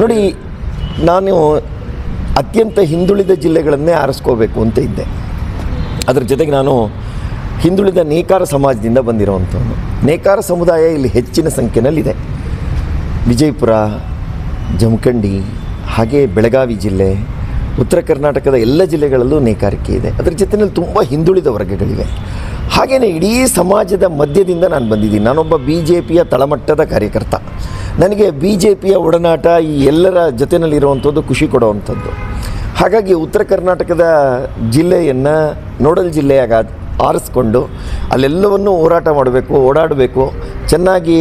ನೋಡಿ, ನಾನು ಅತ್ಯಂತ ಹಿಂದುಳಿದ ಜಿಲ್ಲೆಗಳನ್ನೇ ಆರಿಸ್ಕೋಬೇಕು ಅಂತ ಇದ್ದೆ. ಅದರ ಜೊತೆಗೆ ನಾನು ಹಿಂದುಳಿದ ನೇಕಾರ ಸಮಾಜದಿಂದ ಬಂದಿರೋವಂಥವನು. ನೇಕಾರ ಸಮುದಾಯ ಇಲ್ಲಿ ಹೆಚ್ಚಿನ ಸಂಖ್ಯೆಯಲ್ಲಿದೆ ವಿಜಯಪುರ, ಜಮಖಂಡಿ, ಹಾಗೆ ಬೆಳಗಾವಿ ಜಿಲ್ಲೆ, ಉತ್ತರ ಕರ್ನಾಟಕದ ಎಲ್ಲ ಜಿಲ್ಲೆಗಳಲ್ಲೂ ನೇಕಾರಿಕೆ ಇದೆ. ಅದರ ಜೊತೆಯಲ್ಲಿ ತುಂಬ ಹಿಂದುಳಿದ ವರ್ಗಗಳಿವೆ. ಹಾಗೆಯೇ ಇಡೀ ಸಮಾಜದ ಮಧ್ಯದಿಂದ ನಾನು ಬಂದಿದ್ದೀನಿ. ನಾನೊಬ್ಬ ಬಿ ಜೆ ಪಿಯ ತಳಮಟ್ಟದ ಕಾರ್ಯಕರ್ತ. ನನಗೆ ಬಿ ಜೆ ಪಿಯ ಒಡನಾಟ ಈ ಎಲ್ಲರ ಜೊತೆಯಲ್ಲಿರುವಂಥದ್ದು ಖುಷಿ ಕೊಡುವಂಥದ್ದು. ಹಾಗಾಗಿ ಉತ್ತರ ಕರ್ನಾಟಕದ ಜಿಲ್ಲೆಯನ್ನು ನೋಡಲ್ ಜಿಲ್ಲೆಯಾಗ ಆರಿಸ್ಕೊಂಡು ಅಲ್ಲೆಲ್ಲವನ್ನೂ ಹೋರಾಟ ಮಾಡಬೇಕು, ಓಡಾಡಬೇಕು, ಚೆನ್ನಾಗಿ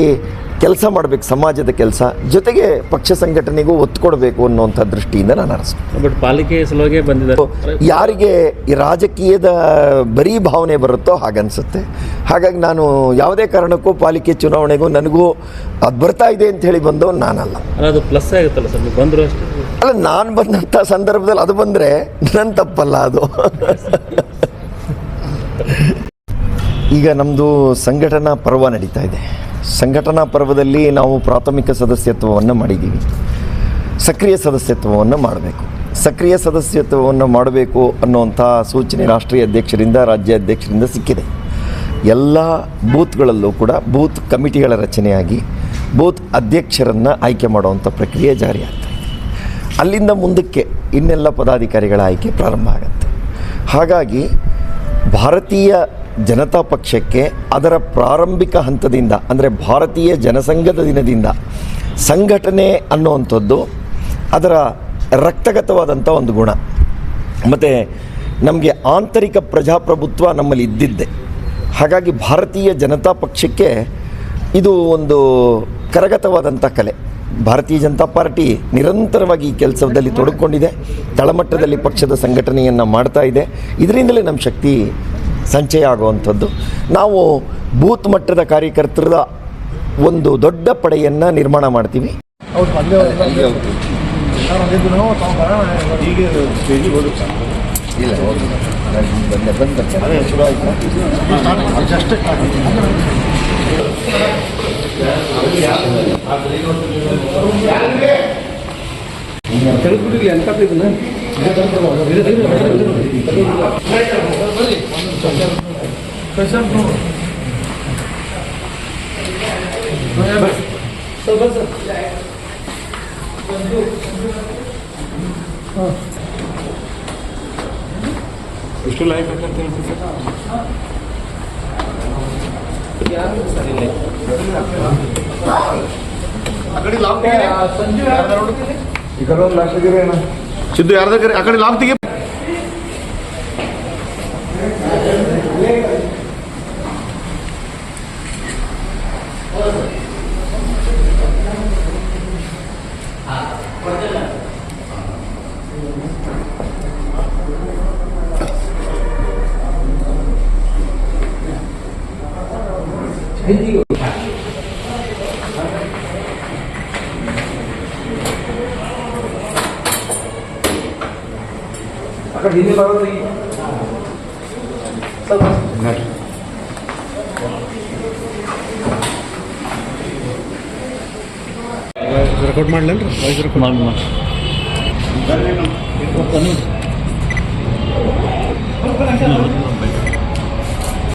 ಕೆಲಸ ಮಾಡಬೇಕು ಸಮಾಜದ ಕೆಲಸ ಜೊತೆಗೆ ಪಕ್ಷ ಸಂಘಟನೆಗೂ ಒತ್ತು ಕೊಡಬೇಕು ಅನ್ನುವಂಥ ದೃಷ್ಟಿಯಿಂದ ನಾನು ಅನಿಸ್ತು ಬಟ್ ಪಾಲಿಕೆ ಸಲುವಾಗಿ ಬಂದಿದ್ದಾರೆ. ಯಾರಿಗೆ ಈ ರಾಜಕೀಯದ ಬರೀ ಭಾವನೆ ಬರುತ್ತೋ ಹಾಗನ್ಸುತ್ತೆ. ಹಾಗಾಗಿ ನಾನು ಯಾವುದೇ ಕಾರಣಕ್ಕೂ ಪಾಲಿಕೆ ಚುನಾವಣೆಗೂ ನನಗೂ ಅದು ಬರ್ತಾ ಇದೆ ಅಂತ ಹೇಳಿ ಬಂದವ್ ನಾನಲ್ಲ. ಅಲ್ಲ ಅದು ಪ್ಲಸ್ ಆಗುತ್ತಲ್ಲ ಸರ್? ಬಂದರು ಅಷ್ಟೇ. ಅಲ್ಲ ನಾನು ಬಂದಂಥ ಸಂದರ್ಭದಲ್ಲಿ ಅದು ಬಂದರೆ ನನ್ನ ತಪ್ಪಲ್ಲ ಅದು. ಈಗ ನಮ್ಮದು ಸಂಘಟನಾ ಪರ್ವ ನಡೀತಾ ಇದೆ. ಸಂಘಟನಾ ಪರ್ವದಲ್ಲಿ ನಾವು ಪ್ರಾಥಮಿಕ ಸದಸ್ಯತ್ವವನ್ನು ಮಾಡಿದ್ದೀವಿ. ಸಕ್ರಿಯ ಸದಸ್ಯತ್ವವನ್ನು ಮಾಡಬೇಕು. ಸಕ್ರಿಯ ಸದಸ್ಯತ್ವವನ್ನು ಮಾಡಬೇಕು ಅನ್ನುವಂಥ ಸೂಚನೆ ರಾಷ್ಟ್ರೀಯ ಅಧ್ಯಕ್ಷರಿಂದ, ರಾಜ್ಯ ಅಧ್ಯಕ್ಷರಿಂದ ಸಿಕ್ಕಿದೆ. ಎಲ್ಲ ಬೂತ್ಗಳಲ್ಲೂ ಕೂಡ ಬೂತ್ ಕಮಿಟಿಗಳ ರಚನೆಯಾಗಿ ಬೂತ್ ಅಧ್ಯಕ್ಷರನ್ನು ಆಯ್ಕೆ ಮಾಡುವಂಥ ಪ್ರಕ್ರಿಯೆ ಜಾರಿಯಾಗ್ತದೆ ಅಲ್ಲಿಂದ ಮುಂದಕ್ಕೆ ಇನ್ನೆಲ್ಲ ಪದಾಧಿಕಾರಿಗಳ ಆಯ್ಕೆ ಪ್ರಾರಂಭ ಆಗುತ್ತೆ. ಹಾಗಾಗಿ ಭಾರತೀಯ ಜನತಾ ಪಕ್ಷಕ್ಕೆ ಅದರ ಪ್ರಾರಂಭಿಕ ಹಂತದಿಂದ, ಅಂದರೆ ಭಾರತೀಯ ಜನಸಂಘದ ದಿನದಿಂದ ಸಂಘಟನೆ ಅನ್ನುವಂಥದ್ದು ಅದರ ರಕ್ತಗತವಾದಂಥ ಒಂದು ಗುಣ. ಮತ್ತು ನಮಗೆ ಆಂತರಿಕ ಪ್ರಜಾಪ್ರಭುತ್ವ ನಮ್ಮಲ್ಲಿ ಇದ್ದಿದ್ದೆ. ಹಾಗಾಗಿ ಭಾರತೀಯ ಜನತಾ ಪಕ್ಷಕ್ಕೆ ಇದು ಒಂದು ಕರಗತವಾದಂಥ ಕಲೆ. ಭಾರತೀಯ ಜನತಾ ಪಾರ್ಟಿ ನಿರಂತರವಾಗಿ ಈ ಕೆಲಸದಲ್ಲಿ ತೊಡಕೊಂಡಿದೆ, ತಳಮಟ್ಟದಲ್ಲಿ ಪಕ್ಷದ ಸಂಘಟನೆಯನ್ನು ಮಾಡ್ತಾ ಇದೆ. ಇದರಿಂದಲೇ ನಮ್ಮ ಶಕ್ತಿ ಸಂಚಯ ಆಗುವಂಥದ್ದು ನಾವು ಬೂತ್ ಮಟ್ಟದ ಕಾರ್ಯಕರ್ತರ ಒಂದು ದೊಡ್ಡ ಪಡೆಯನ್ನು ನಿರ್ಮಾಣ ಮಾಡ್ತೀವಿ. ಇಲ್ಲ ಬಂದೆ ಬಂದೆ ಶುರು ಆಯ್ತು ಎಷ್ಟು ಲೈಕ್ ಅಂತ ಹೇಳ್ತೀವಿ ಸಿದ್ದು ಯಾರ್ದಾಗ್ರಿ ಆ ಕಡೆ ಲಾಕ್ ತೆಗಿ 밴딩을 아까 니네 말하던 이 써봤어. 네. ರೆಕಾರ್ಡ್ ಮಾಡ್ಲೇನ್ರಿ? ರೆಕಾರ್ಡ್ ಮಾಡಿ ಮಾಡಿ